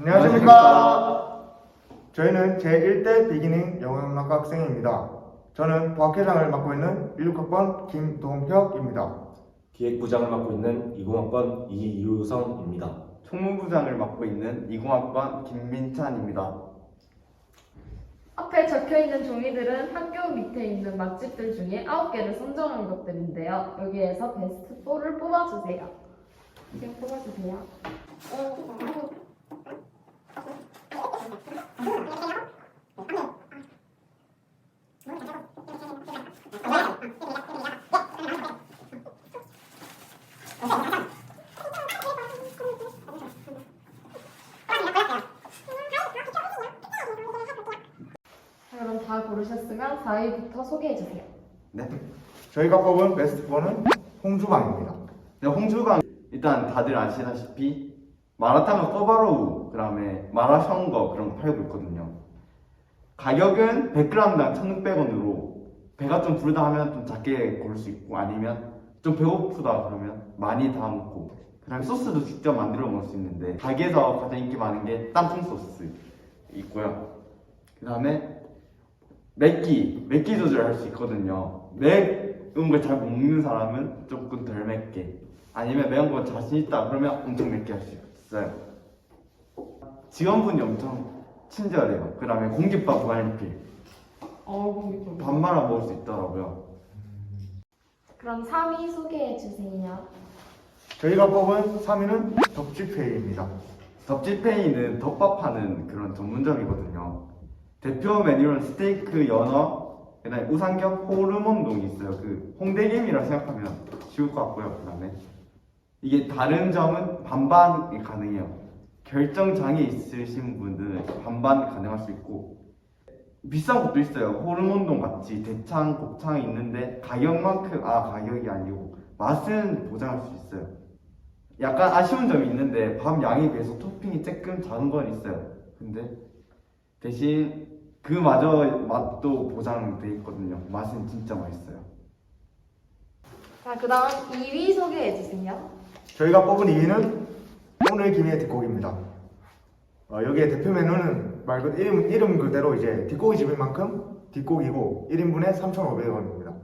안녕하십니까. 저희는 제1대 비기닝 영어영문학과 학생입니다. 저는 부학회장을 맡고 있는 16학번 김동혁입니다. 기획부장을 맡고 있는 20학번 이유성입니다. 총무부장을 맡고 있는 20학번 김민찬입니다. 앞에 적혀 있는 종이들은 학교 밑에 있는 맛집들 중에 9개를 선정한 것들인데요. 여기에서 베스트 4를 뽑아주세요. 지금 뽑아주세요. 자, 그럼 다 고르셨으면 4위부터 소개해주세요. 네. 저희가 뽑은 베스트 4는 홍주방입니다. 네, 홍주강 일단 다들 아시다시피 마라탕과 꼬바로우 그 다음에 마라샹궈 그런 거 팔고 있거든요. 가격은 100g당 1,600원으로 배가 좀 부르다 하면 좀 작게 고를 수 있고 아니면 좀 배고프다 그러면 많이 다 먹고 그 다음에 소스도 직접 만들어 먹을 수 있는데 가게에서 가장 인기 많은 게 땅콩 소스 있고요. 그 다음에 맵기 맵기 조절할 수 있거든요. 매운 걸 잘 못 먹는 사람은 조금 덜 맵게 아니면 매운 거 자신 있다 그러면 엄청 맵게 할 수 있 어요. 직원분이 엄청 친절해요. 그 다음에 공깃밥 무한리필 어, 공기품. 밥 말아 먹을 수 있더라고요. 그럼 3위 소개해 주세요. 저희가 뽑은 3위는 덕지페이입니다. 덥지페이는 덮밥하는 그런 전문점이거든요. 대표 메뉴는 스테이크, 연어, 그다음에 우삼겹, 호르몬동이 있어요. 그 홍대김이라 생각하면 쉬울 것 같고요. 그다음에 이게 다른 점은 반반이 가능해요. 결정 장애 있으신 분들은 반반 가능할 수 있고 비싼 것도 있어요. 호르몬동 같이 대창, 곱창이 있는데 가격만큼 아 가격이 아니고 맛은 보장할 수 있어요. 약간 아쉬운 점이 있는데 밥 양에 비해서 토핑이 조금 작은 건 있어요. 근데 대신 그마저 맛도 보장돼 있거든요. 맛은 진짜 맛있어요. 자, 그 다음 2위 소개해 주세요. 저희가 뽑은 2위는 오늘 김의 뒷고기입니다. 어, 여기에 대표 메뉴는 말 그대로 이름, 이름 그대로 이제 뒷고기 집인 만큼 뒷고기고 1인분에 3,500원입니다.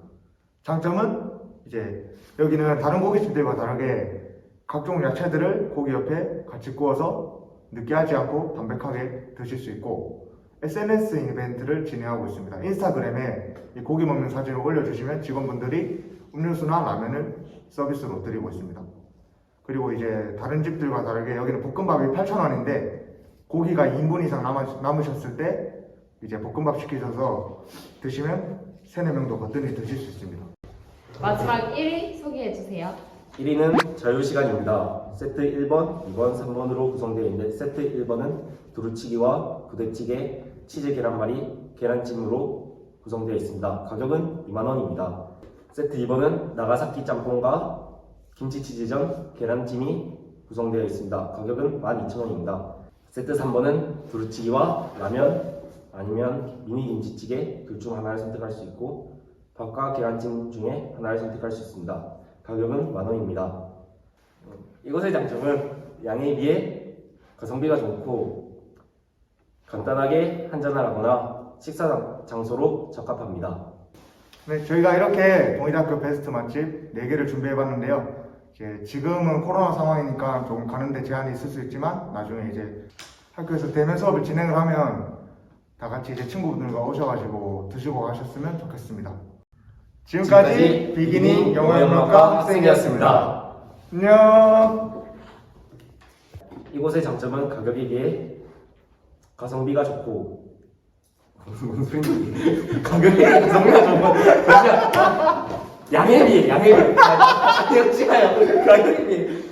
장점은 이제 여기는 다른 고깃집들과 다르게 각종 야채들을 고기 옆에 같이 구워서 느끼하지 않고 담백하게 드실 수 있고 SNS 이벤트를 진행하고 있습니다. 인스타그램에 이 고기 먹는 사진을 올려주시면 직원분들이 음료수나 라면을 서비스로 드리고 있습니다. 그리고 이제 다른 집들과 다르게 여기는 볶음밥이 8,000원인데 고기가 2인분 이상 남아, 남으셨을 때 이제 볶음밥 시키셔서 드시면 3, 4명도 거뜬히 드실 수 있습니다. 마지막 1위 소개해 주세요. 1위는 자유시간입니다. 세트 1번, 2번, 3번으로 구성되어 있는데 세트 1번은 두루치기와 부대찌개, 치즈 계란말이, 계란찜으로 구성되어 있습니다. 가격은 2만원입니다. 세트 2번은 나가사키 짬뽕과 김치치즈전, 계란찜이 구성되어 있습니다. 가격은 12,000원입니다. 세트 3번은 두루치기와 라면 아니면 미니 김치찌개 둘 중 하나를 선택할 수 있고 밥과 계란찜 중에 하나를 선택할 수 있습니다. 가격은 만 원입니다. 이곳의 장점은 양에 비해 가성비가 좋고 간단하게 한잔하거나 식사 장소로 적합합니다. 네, 저희가 이렇게 동의대학교 베스트 맛집 4개를 준비해봤는데요. 이제 지금은 코로나 상황이니까 조금 가는데 제한이 있을 수 있지만 나중에 이제 학교에서 대면 수업을 진행을 하면 다 같이 이제 친구분들과 오셔가지고 드시고 가셨으면 좋겠습니다. 지금까지 비기니 영어영문학과 학생이었습니다. 안녕. 이곳의 장점은 가격에 비해 가성비가 좋고 무슨 소리지? 가격에 가성비가 좋고 비해 가격이 가요 가격에 비해